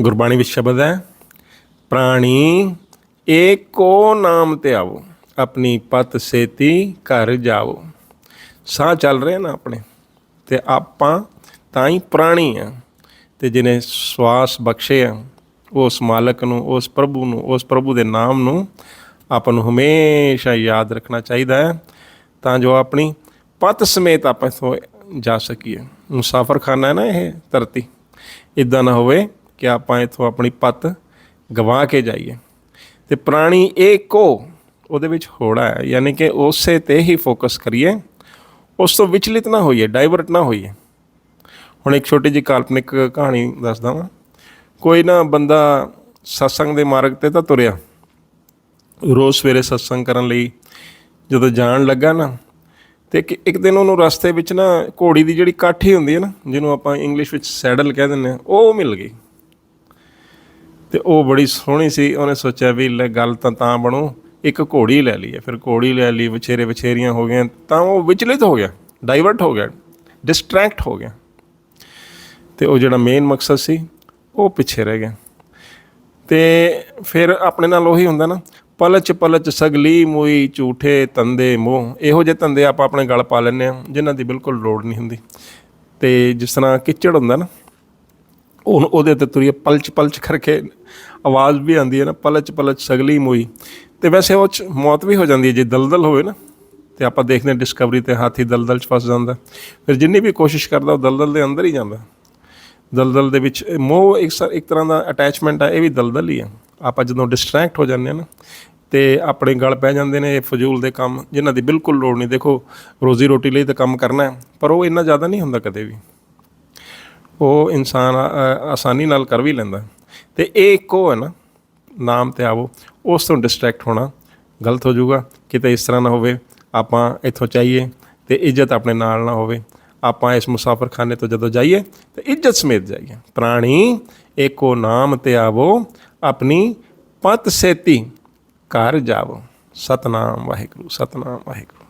ਗੁਰਬਾਣੀ ਵਿੱਚ ਸ਼ਬਦ ਹੈ, ਪ੍ਰਾਣੀ, ਏਕੋ ਨਾਮ ਤੇ ਆਵੋ, ਆਪਣੀ ਪਤ ਸੇਤੀ ਘਰ ਜਾਵੋ। ਸਾਹ ਚੱਲ ਰਹੇ ਨਾ ਆਪਣੇ, ਤੇ ਆਪਾਂ ਤਾਂ ਹੀ ਪ੍ਰਾਣੀ ਆ, ਤੇ ਜਿਹਨੇ ਸਵਾਸ ਬਖਸ਼ੇ ਆ, ਉਸ ਮਾਲਕ ਨੂੰ, ਉਸ ਪ੍ਰਭੂ ਨੂੰ, ਉਸ ਪ੍ਰਭੂ ਦੇ ਨਾਮ ਨੂੰ ਆਪਾਂ ਨੂੰ ਹਮੇਸ਼ਾ ਯਾਦ ਰੱਖਣਾ ਚਾਹੀਦਾ ਹੈ, ਤਾਂ ਜੋ ਆਪਣੀ ਪਤ ਸਮੇਤ ਆਪਾਂ ਇੱਥੋਂ ਜਾ ਸਕੀਏ। ਮੁਸਾਫਰਖਾਨਾ ਹੈ ਨਾ ਇਹ ਧਰਤੀ ਇਦਾਂ ਨਾ ਹੋਵੇ ਕਿ ਆਪਾਂ ਇੱਥੋਂ ਆਪਣੀ ਪਤ ਗਵਾ ਕੇ ਜਾਈਏ। ਤੇ ਪ੍ਰਾਣੀ ਏਕੋ ਉਹਦੇ ਵਿੱਚ ਹੋੜਾ ਹੈ, ਯਾਨੀ ਕਿ ਉਸੇ ਤੇ ਹੀ ਫੋਕਸ ਕਰੀਏ। ਉਸ ਤੋਂ ਵਿਚਲਿਤ ਨਾ ਹੋਈਏ ਡਾਈਵਰਟ ਨਾ ਹੋਈਏ। ਹੁਣ ਇੱਕ ਛੋਟੀ ਜਿਹੀ ਕਾਲਪਨਿਕ ਕਹਾਣੀ ਦੱਸਦਾ ਵਾਂ। ਕੋਈ ਨਾ ਬੰਦਾ ਸਤਸੰਗ ਦੇ ਮਾਰਗ ਤੇ ਤਾਂ ਤੁਰਿਆ। ਰੋਜ਼ ਸਵੇਰੇ ਸਤਸੰਗ ਕਰਨ ਲਈ ਜਦੋਂ ਜਾਣ ਲੱਗਾ ਨਾ, ਤੇ ਇੱਕ ਇੱਕ ਦਿਨ ਉਹਨੂੰ ਰਸਤੇ ਵਿੱਚ ਨਾ ਘੋੜੀ ਦੀ ਜਿਹੜੀ ਕਾਠੀ ਹੁੰਦੀ ਹੈ ਨਾ, ਜਿਹਨੂੰ ਆਪਾਂ ਇੰਗਲਿਸ਼ ਵਿੱਚ ਸੈਡਲ ਕਹਿ ਦਿੰਦੇ ਆ ਉਹ ਮਿਲ ਗਈ। ਤੇ ਉਹ ਬੜੀ ਸੋਹਣੀ ਸੀ। ਉਹਨੇ ਸੋਚਿਆ ਵੀ ਲੈ ਗੱਲ ਤਾਂ ਤਾਂ ਬਣੂ, ਇੱਕ ਘੋੜੀ ਲੈ ਲਈਏ। ਫਿਰ ਘੋੜੀ ਲੈ ਲਈ, ਵਿਛੇਰੇ ਵਿਛੇਰੀਆਂ ਹੋ ਗਈਆਂ, ਤਾਂ ਉਹ ਵਿਚਲਿਤ ਹੋ ਗਿਆ ਡਾਈਵਰਟ ਹੋ ਗਿਆ ਡਿਸਟਰੈਕਟ ਹੋ ਗਿਆ। ਤੇ ਉਹ ਜਿਹੜਾ ਮੇਨ ਮਕਸਦ ਸੀ, ਉਹ ਪਿੱਛੇ ਰਹਿ ਗਿਆ। ਤੇ ਫਿਰ ਆਪਣੇ ਨਾਲ ਉਹੀ ਹੁੰਦਾ ਨਾ, ਪਲਚ ਪਲਚ ਸਗਲੀ ਮੋਈ, ਝੂਠੇ ਤੰਦੇ ਮੋਹ। ਇਹੋ ਜਿਹੇ ਤੰਦੇ ਆਪਾਂ ਆਪਣੇ ਗਲ ਪਾ ਲੈਂਦੇ ਆ ਜਿਨ੍ਹਾਂ ਦੀ ਬਿਲਕੁਲ ਲੋੜ ਨਹੀਂ ਹੁੰਦੀ। ਤੇ ਜਿਸ ਤਰ੍ਹਾਂ ਕਿਚੜ ਹੁੰਦਾ ਨਾ ਉਹ ਉਹਦੇ ਤੇ ਤੁਰੀਏ, ਪਲਚ ਪਲਚ ਕਰਕੇ ਆਵਾਜ਼ ਵੀ ਆਉਂਦੀ ਹੈ ਨਾ, ਪਲਚ ਪਲਚ ਸਗਲੀ ਮੋਈ। ਤੇ ਵੈਸੇ ਉਹ 'ਚ ਮੌਤ ਵੀ ਹੋ ਜਾਂਦੀ ਹੈ, ਜੇ ਦਲਦਲ ਹੋਵੇ ਨਾ, ਤੇ ਆਪਾਂ ਦੇਖਦੇ ਹਾਂ ਡਿਸਕਵਰੀ ਤੇ ਹਾਥੀ ਦਲਦਲ 'ਚ ਫਸ ਜਾਂਦਾ। ਫਿਰ ਜਿੰਨੀ ਵੀ ਕੋਸ਼ਿਸ਼ ਕਰਦਾ, ਉਹ ਦਲਦਲ ਦੇ ਅੰਦਰ ਹੀ ਜਾਂਦਾ। ਦਲਦਲ ਦੇ ਵਿੱਚ, ਮੋਹ ਇੱਕ ਸ- ਇੱਕ ਤਰ੍ਹਾਂ ਦਾ ਅਟੈਚਮੈਂਟ ਆ, ਇਹ ਵੀ ਦਲਦਲ ਹੀ ਆ। ਆਪਾਂ ਜਦੋਂ ਡਿਸਟਰੈਕਟ ਹੋ ਜਾਂਦੇ ਆ ਨਾ, ਤੇ ਆਪਣੇ ਗਲ ਪੈ ਜਾਂਦੇ ਨੇ, ਇਹ ਫਜ਼ੂਲ ਦੇ ਕੰਮ, ਜਿਨ੍ਹਾਂ ਦੀ ਬਿਲਕੁਲ ਲੋੜ ਨਹੀਂ। ਦੇਖੋ, ਰੋਜ਼ੀ ਰੋਟੀ ਲਈ ਤਾਂ ਕੰਮ ਕਰਨਾ ਪਰ ਉਹ ਇੰਨਾ ਜ਼ਿਆਦਾ ਨਹੀਂ ਹੁੰਦਾ ਕਦੇ ਵੀ। ਉਹ ਇਨਸਾਨ ਆਸਾਨੀ ਨਾਲ ਕਰ ਵੀ ਲੈਂਦਾ। ਤੇ ਇਹ ਇੱਕੋ ਹੈ ਨਾ, ਨਾਮ ਤੇ ਆਵੋ, ਉਸ ਤੋਂ ਡਿਸਟਰੈਕਟ ਹੋਣਾ ਗਲਤ ਹੋ ਜਾਊਗਾ। ਕਿਤੇ ਇਸ ਤਰ੍ਹਾਂ ਨਾ ਹੋਵੇ, ਆਪਾਂ ਇੱਥੋਂ ਚਾਹੀਏ ਤੇ ਇੱਜ਼ਤ ਆਪਣੇ ਨਾਲ ਨਾ ਹੋਵੇ। ਆਪਾਂ ਇਸ ਮੁਸਾਫਰਖਾਨੇ ਤੋਂ ਜਦੋਂ ਜਾਈਏ ਤੇ ਇੱਜ਼ਤ ਸਮੇਤ ਜਾਈਏ। ਪ੍ਰਾਣੀ ਏਕੋ ਨਾਮ ਤੇ ਆਵੋ, ਆਪਣੀ ਪਤ ਸੇਤੀ ਘਰ ਜਾਵੋ। ਸਤਨਾਮ ਵਾਹਿਗੁਰੂ ਸਤਨਾਮ ਵਾਹਿਗੁਰੂ।